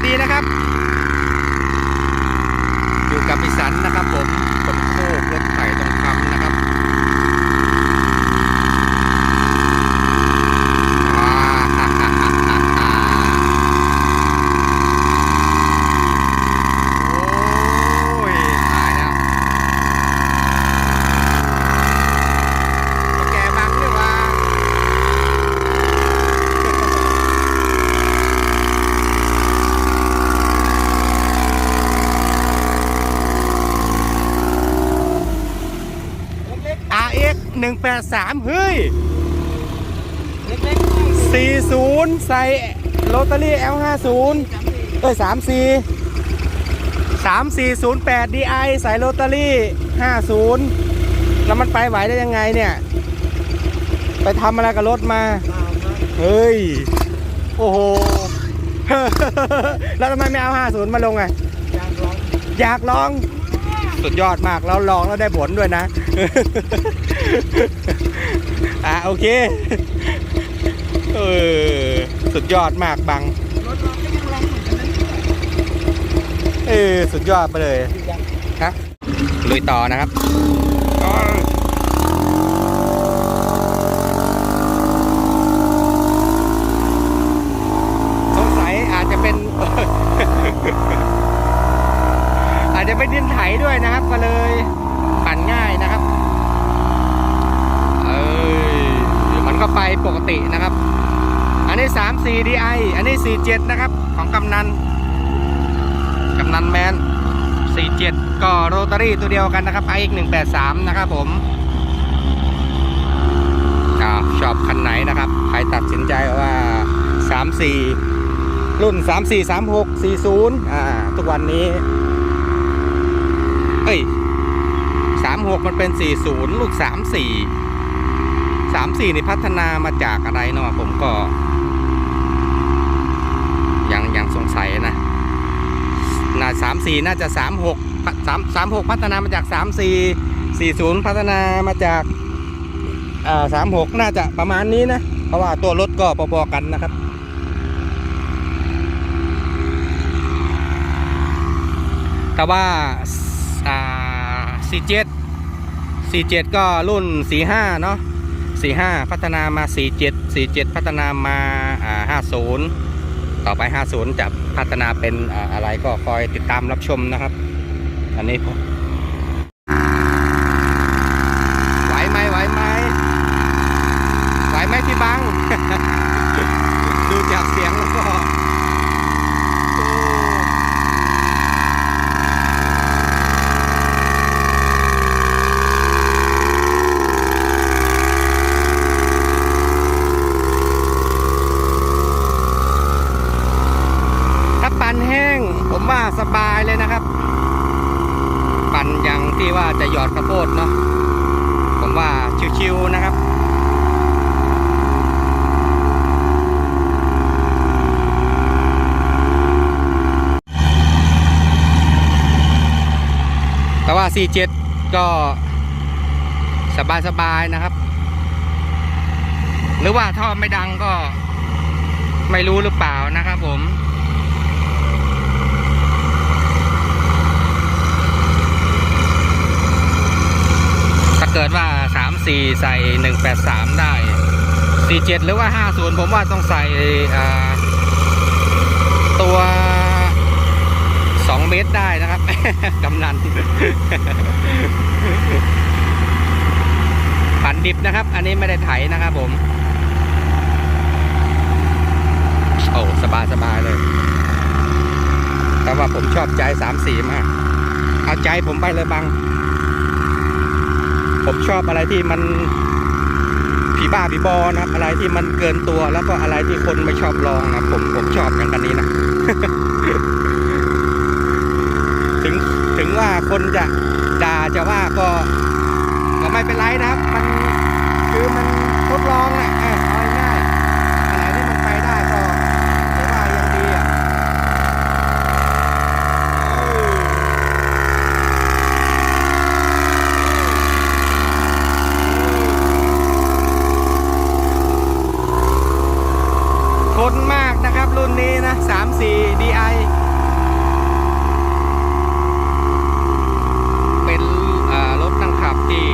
วัสดีนะครับ อยู่กับพิสันนะครับผมคนโคกรถไถตรงคำนะครับว้าฮ่าฮ่าฮ่าฮ่าฮ่าโอ้ยตายแล้วแกบังด้วยวะ RX 183เฮ้ย40ใส่โรตารี่ L50 เอ้ย34 3408 DI ใส่โรตารี่50แล้วมันไปไหวได้ยังไงเนี่ย ไปทำอะไรกับรถมา เฮ้ย โอ้โห แล้วทำไมไม่เอา50มาลงอะอยากลอง สุดยอดมากแล้วลองแล้วได้ผลด้วยนะ อะโอเค เออ สุดยอดมากบังเออ สุดยอดไปเลยฮะลุยต่อนะครับ สงสัยอาจจะเป็น อาจจะเป็นดินไถด้วยนะครับ ก็เลยปั่นง่ายนะครับ เอ้ยเดี๋ยวมันก็ ไปปกตินะครับ อันนี้ 3 4 DI อันนี้ 47 นะครับ ของกำนันกำนันแมน 47 ก็โรตารี่ตัวเดียวกันนะครับ iX 183 นะครับผมอ่าชอบคันไหนนะครับ ใครตัดสินใจว่า 34 รุ่น 34 36 40 อ่า ทุกวันนี้ เอ้ย36 มันเป็น 40 ลูก 34 34นี่พัฒนามาจากอะไรเนาะผมก็ยังยังสงสัยนะน่า34น่าจะ36พั3 36พัฒนามาจาก34 40พัฒนามาจากอ่า36น่าจะประมาณนี้นะ เพราะว่าตัวรถก็พอๆกันนะครับแต่ว่าอ่า47 47ก็รุ่น45เนาะ 45 พัฒนามา 47 47 พัฒนามาอ่า50 ต่อไป 50 จะพัฒนาเป็นอ่าอะไรก็คอยติดตามรับชมนะครับ อันนี้ผมไหวไหมไหวไหมไหวไหมพี่บัง ดูจากเสียงแล้วก็โอ้ ถ้าปั่นแห้ง ผมว่าสบายเลยนะครับ ปั่นอย่างที่ว่า จะหยอดข้าวโพดเนาะผมว่าชิวๆนะครับแต่ว่า 47 ก็สบายๆนะครับ หรือว่าท่อไม่ดังก็ไม่รู้หรือเปล่านะครับผม เกิดว่า 3 4 ใส่ 183 ได้ 47 หรือว่า 50 ผมว่าต้องใส่ตัว 2 เมตรได้นะครับกำนันปั่นดิบนะครับ อันนี้ไม่ได้ไถนะครับผม โอ้สบายสบายเลย แต่ว่าผมชอบใจ 3 4 มาก เอาใจผมไปเลยบัง ผมชอบอะไรที่มันผีบ้าผีบอนะครับ อะไรที่มันเกินตัวแล้วก็อะไรที่คนไม่ชอบลองนะผมผมชอบอย่างกันนี้นะถึงถึงว่าคนจะด่าจะว่าก็ก็ไม่เป็นไรนะครับ มันคือมันทดลองอะอเอาง่ายๆอะไรที่มันไปได้ก็ถือว่ายังดีอะเออ ทนมากนะ นะครับ รุ่นนี้นะ 34 DI เป็นรถนั่งขับที่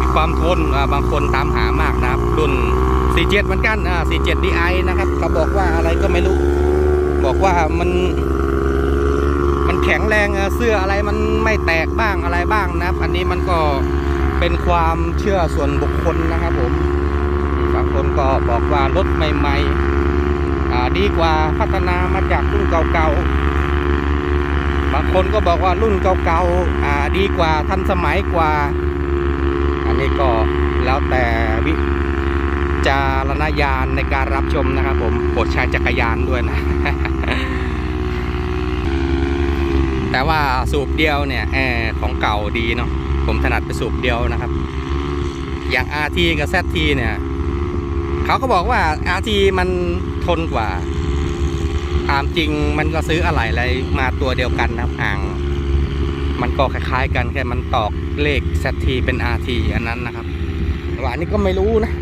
มีความทนบางคนตามหามากนะครับ รุ่น 47 เหมือนกันอ่า47 DI นะครับ เขาบอกว่าอะไรก็ไม่รู้ บอกว่ามันมันแข็งแรงเสื้ออะไรมันไม่แตกบ้างอะไรบ้างนะครับ อันนี้มันก็เป็นความเชื่อส่วนบุคคลนะครับผมบางคนก็บอกว่ารถใหม่ ๆ ดีกว่าพัฒนามาจากรุ่นเก่าๆ บางคนก็บอกว่ารุ่นเก่าๆอ่าดีกว่าทันสมัยกว่า อันนี้ก็แล้วแต่วิจารณญาณในการรับชมนะครับผมโปรดใช้จักรยานด้วยนะ แต่ว่าสูบเดียวเนี่ยแอของเก่าดีเนาะผมถนัดไปสูบเดียวนะครับ อย่าง RT กับ ZT เนี่ย เขาก็บอกว่า RT มันทนกว่าตามจริงมันก็ซื้ออะไหล่อะไรมาตัวเดียวกันนะครับอ่างมันก็คล้ายๆกันแค่มันตอกเลข ZT เป็น RT อันนั้นนะครับแต่ว่าอันนี้ก็ไม่รู้นะ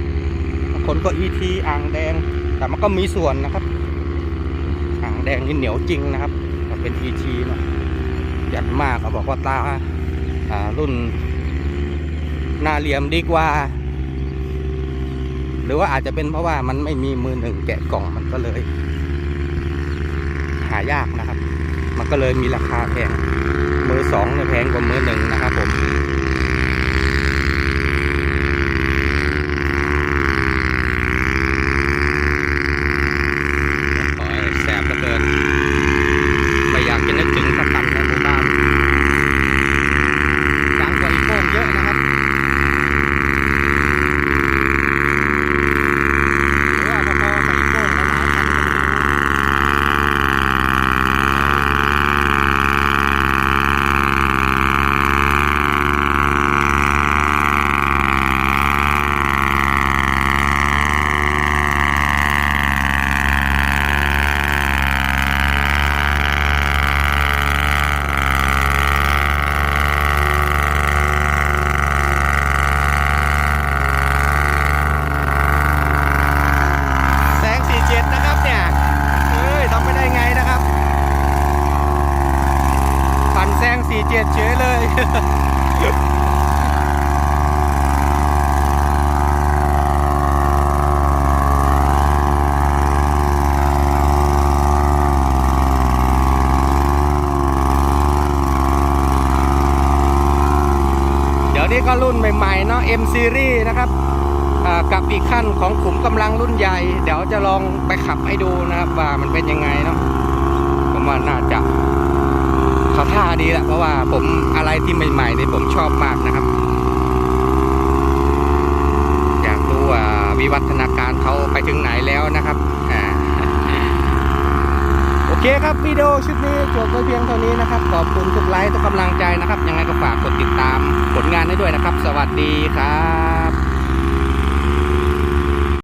บางคนก็ ET อ่างแดง แต่มันก็มีส่วนนะครับ อ่างแดงนี่เหนียวจริงนะครับก็เป็น ET นะยัดมากเขาบอกว่าตาอ่ารุ่นหน้าเหลี่ยมดีกว่า หรือว่าอาจจะเป็นเพราะว่ามันไม่มีมือหนึ่งแกะกล่องมันก็เลย หายากนะครับ มันก็เลยมีราคาแพงมือสองเนี่ยแพงกว่ามือหนึ่งนะครับผม ขอให้แสบเหลือเกิน ไม่อยากจะนึกถึงสักคันในหมู่บ้านดังกว่าอีโก้งเยอะนะครับหรือว่าพอๆกับอีโก้งหลายๆคันก็ไม่รู้ แสง 47 นะครับเนี่ย เอ้ยทำไม่ได้ไงนะครับ ปั่น แซง47เฉยเลยดี๋ยวนี้ก็รุ่นใหม่ๆเนาะ M Series นะครับอ่ากับอีกขั้นของขุมกำลังรุ่นใหญ่ เดี๋ยวจะลองไปขับให้ดูนะครับ ว่ามันเป็นยังไงเนาะผมว่าน่าจะ เขาท่าดีแหละเพราะว่าผมอะไรที่ใหม่ๆนี่ผมชอบมากนะครับ อยากรู้ว่าวิวัฒนาการเขาไปถึงไหนแล้วนะครับอโอเคครับวิดีโอชุดนี้จบไปเพียงเท่านี้นะครับ ขอบคุณทุกไลค์ทุกกำลังใจนะครับ ยังไงก็ฝากกดติดตามผลงานให้ด้วยนะครับ สวัสดีครับ